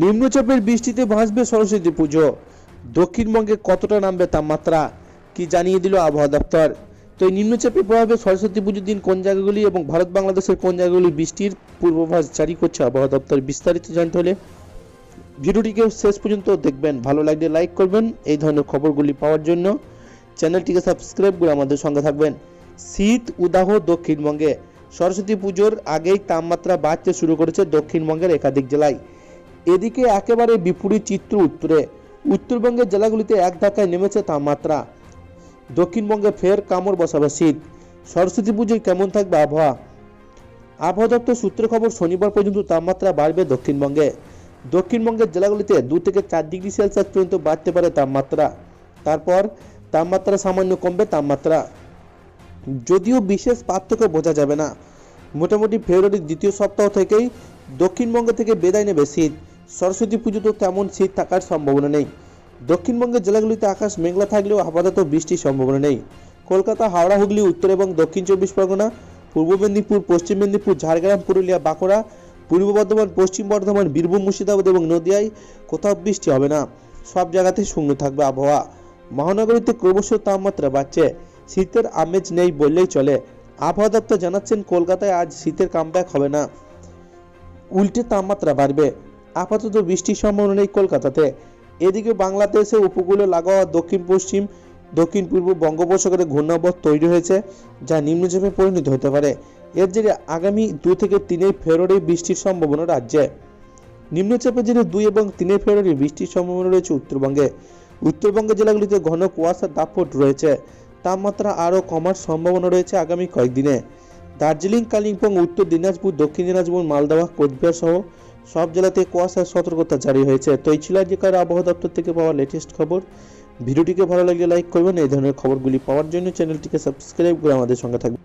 নিম্নচাপের বৃষ্টিতে ভাসবে সরস্বতী পুজো। দক্ষিণবঙ্গে কতটা নামবে তাপমাত্রা, কি জানিয়ে দিল আবহাওয়া দপ্তর? তো এই নিম্নচাপের প্রভাবে সরস্বতী পুজোর দিন কোন জায়গাগুলি এবং ভারত বাংলাদেশের কোন জায়গাগুলি বৃষ্টির পূর্বাভাস জারি করছে আবহাওয়া দপ্তর বিস্তারিত জানতে হলে ভিডিওটিকে শেষ পর্যন্ত দেখবেন। ভালো লাগলে লাইক করবেন। এই ধরনের খবরগুলি পাওয়ার জন্য চ্যানেলটিকে সাবস্ক্রাইব করে আমাদের সঙ্গে থাকবেন। শীত, উদাহ দক্ষিণবঙ্গে। সরস্বতী পুজোর আগেই তাপমাত্রা বাড়তে শুরু করেছে দক্ষিণবঙ্গের একাধিক জেলায়। এদিকে একেবারে বিপরীত চিত্র উত্তরে। উত্তরবঙ্গের জেলাগুলিতে এক ধাক্কায় নেমেছে তাপমাত্রা দক্ষিণবঙ্গে ফের কামড় বসাবে শীত। সরস্বতী পুজোয় কেমন থাকবে আবহাওয়া? আবহাওয়া দপ্তর সূত্রে খবর, শনিবার পর্যন্ত তাপমাত্রা বাড়বে দক্ষিণবঙ্গে। দক্ষিণবঙ্গের জেলাগুলিতে দু থেকে চার ডিগ্রি সেলসিয়াস পর্যন্ত বাড়তে পারে তাপমাত্রা। তারপর তাপমাত্রা সামান্য কমবে তাপমাত্রা। যদিও বিশেষ পার্থক্য বোঝা যাবে না। মোটামুটি ফেব্রুয়ারির দ্বিতীয় সপ্তাহ থেকেই দক্ষিণবঙ্গ থেকে বেদায় নেবে শীত। সরস্বতী পুজোতে তেমন শীত থাকার সম্ভাবনা নেই। দক্ষিণবঙ্গের জেলাগুলিতে আকাশ মেঘলা থাকলেও আপাতত বৃষ্টির সম্ভাবনা নেই। কলকাতা, হাওড়া, হুগলি, উত্তর এবং দক্ষিণ চব্বিশ পরগনা, পূর্ব মেদিনীপুর, পশ্চিম মেদিনীপুর, ঝাড়গ্রাম, পুরুলিয়া, বাঁকুড়া, পূর্ব বর্ধমান, পশ্চিম বর্ধমান, বীরভূম, মুর্শিদাবাদ এবং নদিয়ায় কোথাও বৃষ্টি হবে না। সব জায়গাতেই শুকনো থাকবে আবহাওয়া। মহানগরীতে ক্রমশ তাপমাত্রা বাড়ছে। শীতের আমেজ নেই বললেই চলে। আবহাওয়া দপ্তর জানাচ্ছেন, কলকাতায় আজ শীতের কামব্যাক হবে না। উল্টে তাপমাত্রা বাড়বে। আপাতত বৃষ্টির সম্ভাবনা নেই কলকাতাতে। এদিকে বাংলাদেশে উপকূলে লাগোয়া দক্ষিণ পশ্চিম দক্ষিণ পূর্ব বঙ্গোপসাগরে ঘূর্ণাবর্ত তৈরি হয়েছে, যা নিম্নচাপে পরিণত হতে পারে। এর জেরে আগামী দু থেকে তিনই ফেব্রুয়ারি বৃষ্টির সম্ভাবনা রাজ্যে। নিম্নচাপের জেরে দুই এবং তিনই ফেব্রুয়ারি বৃষ্টির সম্ভাবনা রয়েছে উত্তরবঙ্গে। উত্তরবঙ্গের জেলাগুলিতে ঘন কুয়াশার দাপট রয়েছে। তাপমাত্রা আরও কমার সম্ভাবনা রয়েছে আগামী কয়েকদিনে। দার্জিলিং, কালিম্পং, উত্তর দিনাজপুর, দক্ষিণ দিনাজপুর মালদহ কোচবিহার সহ সব জেলাতে কুয়াশার সতর্কতা জারি হয়েছে। তো এই ছিল আজকের আবহাওয়া দপ্তর থেকে পাওয়া লেটেস্ট খবর। ভিডিওটিকে ভালো লাগলে লাইক করবেন। এই ধরনের খবরগুলি পাওয়ার জন্য চ্যানেলটিকে সাবস্ক্রাইব করে আমাদের সঙ্গে থাকবেন।